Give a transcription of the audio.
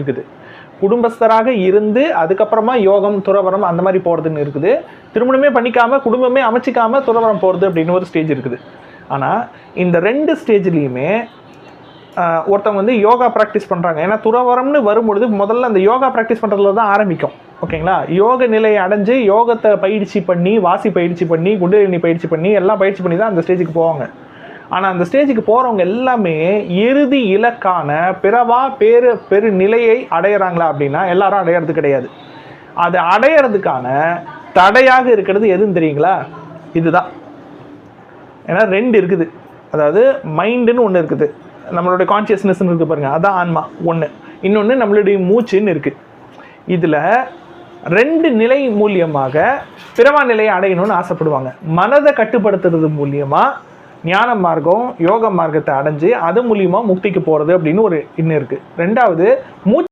இருக்குது. குடும்பஸ்தராக இருந்து அதுக்கப்புறமா யோகம் துறவரம் அந்த மாதிரி போகிறதுன்னு இருக்குது. திருமணமே பண்ணிக்காமல் குடும்பமே அமைச்சிக்காமல் துறவரம் போகிறது அப்படின்னு ஒரு ஸ்டேஜ் இருக்குது. ஆனால் இந்த ரெண்டு ஸ்டேஜ்லேயுமே ஒருத்தவங்க வந்து யோகா ப்ராக்டிஸ் பண்ணுறாங்க ஏன்னா துறவரம்னு வரும்பொழுது முதல்ல அந்த யோகா ப்ராக்டிஸ் பண்ணுறதுல தான் ஆரம்பிக்கும். ஓகேங்களா? யோக நிலையை அடைஞ்சு யோகத்தை பயிற்சி பண்ணி வாசி பயிற்சி பண்ணி குண்டலினி பயிற்சி பண்ணி எல்லாம் பயிற்சி பண்ணி தான் அந்த ஸ்டேஜுக்கு போவாங்க. ஆனால் அந்த ஸ்டேஜுக்கு போகிறவங்க எல்லாமே இறுதி இலக்கான பிறவா பேரு பெரு நிலையை அடையிறாங்களா அப்படின்னா எல்லாரும் அடையிறது கிடையாது. அது அடையிறதுக்கான தடையாக இருக்கிறது எதுன்னு தெரியுங்களா? இதுதான். ஏன்னா ரெண்டு இருக்குது. அதாவது மைண்டுன்னு ஒன்று இருக்குது. நம்மளுடைய கான்சியஸ்னஸ்ன்னு இருக்குது பாருங்க. அதான் ஆன்மா ஒன்று இன்னொன்று நம்மளுடைய மூச்சுன்னு இருக்குது இதில் ரெண்டு நிலை மூலியமாக பிறவா நிலையை அடையணும்னு ஆசைப்படுவாங்க. மனதை கட்டுப்படுத்துறது மூலியமாக ஞான மார்க்கம் யோக மார்க்கத்தை அடைஞ்சு அது மூலியமாக முக்திக்கு போகிறது அப்படின்னு ஒரு இன்னும் இருக்குது ரெண்டாவது மூச்சு